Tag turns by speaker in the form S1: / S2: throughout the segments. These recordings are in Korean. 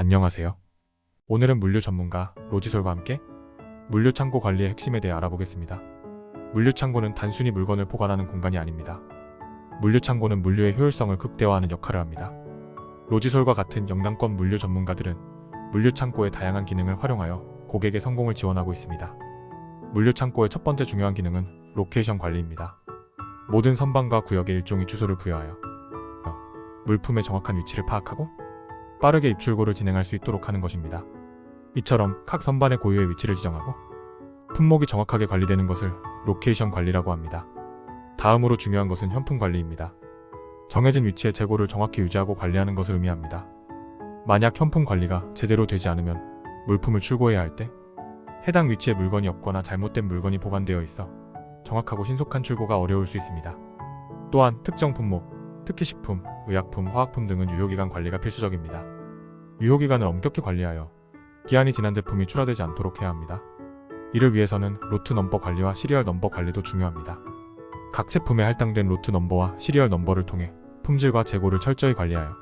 S1: 안녕하세요. 오늘은 물류 전문가 로지솔과 함께 물류 창고 관리의 핵심에 대해 알아보겠습니다. 물류 창고는 단순히 물건을 보관하는 공간이 아닙니다. 물류 창고는 물류의 효율성을 극대화하는 역할을 합니다. 로지솔과 같은 영남권 물류 전문가들은 물류 창고의 다양한 기능을 활용하여 고객의 성공을 지원하고 있습니다. 물류 창고의 첫 번째 중요한 기능은 로케이션 관리입니다. 모든 선반과 구역에 일종의 주소를 부여하여 물품의 정확한 위치를 파악하고 빠르게 입출고를 진행할 수 있도록 하는 것입니다. 이처럼 각 선반의 고유의 위치를 지정하고 품목이 정확하게 관리되는 것을 로케이션 관리라고 합니다. 다음으로 중요한 것은 현품 관리입니다. 정해진 위치의 재고를 정확히 유지하고 관리하는 것을 의미합니다. 만약 현품 관리가 제대로 되지 않으면 물품을 출고해야 할 때 해당 위치에 물건이 없거나 잘못된 물건이 보관되어 있어 정확하고 신속한 출고가 어려울 수 있습니다. 또한 특정 품목, 특히 식품, 의약품, 화학품 등은 유효기간 관리가 필수적입니다. 유효기간을 엄격히 관리하여 기한이 지난 제품이 출하되지 않도록 해야 합니다. 이를 위해서는 로트 넘버 관리와 시리얼 넘버 관리도 중요합니다. 각 제품에 할당된 로트 넘버와 시리얼 넘버를 통해 품질과 재고를 철저히 관리하여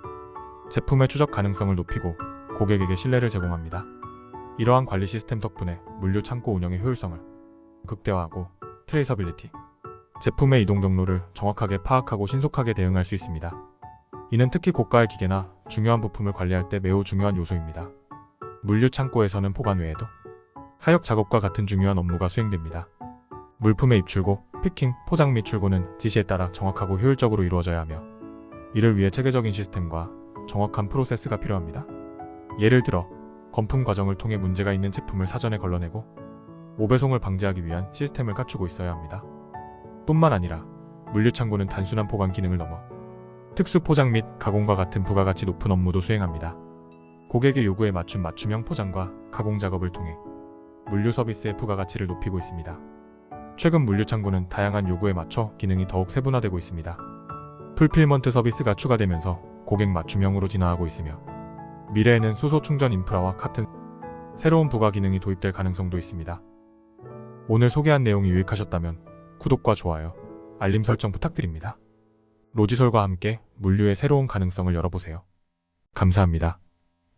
S1: 제품의 추적 가능성을 높이고 고객에게 신뢰를 제공합니다. 이러한 관리 시스템 덕분에 물류 창고 운영의 효율성을 극대화하고 트레이서빌리티, 제품의 이동 경로를 정확하게 파악하고 신속하게 대응할 수 있습니다. 이는 특히 고가의 기계나 중요한 부품을 관리할 때 매우 중요한 요소입니다. 물류 창고에서는 보관 외에도 하역 작업과 같은 중요한 업무가 수행됩니다. 물품의 입출고, 피킹, 포장 및 출고는 지시에 따라 정확하고 효율적으로 이루어져야 하며 이를 위해 체계적인 시스템과 정확한 프로세스가 필요합니다. 예를 들어 건품 과정을 통해 문제가 있는 제품을 사전에 걸러내고 오배송을 방지하기 위한 시스템을 갖추고 있어야 합니다. 뿐만 아니라 물류 창고는 단순한 보관 기능을 넘어 특수 포장 및 가공과 같은 부가가치 높은 업무도 수행합니다. 고객의 요구에 맞춘 맞춤형 포장과 가공 작업을 통해 물류 서비스의 부가가치를 높이고 있습니다. 최근 물류 창고는 다양한 요구에 맞춰 기능이 더욱 세분화되고 있습니다. 풀필먼트 서비스가 추가되면서 고객 맞춤형으로 진화하고 있으며 미래에는 수소 충전 인프라와 같은 새로운 부가 기능이 도입될 가능성도 있습니다. 오늘 소개한 내용이 유익하셨다면 구독과 좋아요, 알림 설정 부탁드립니다. 로지솔과 함께 물류의 새로운 가능성을 열어보세요. 감사합니다.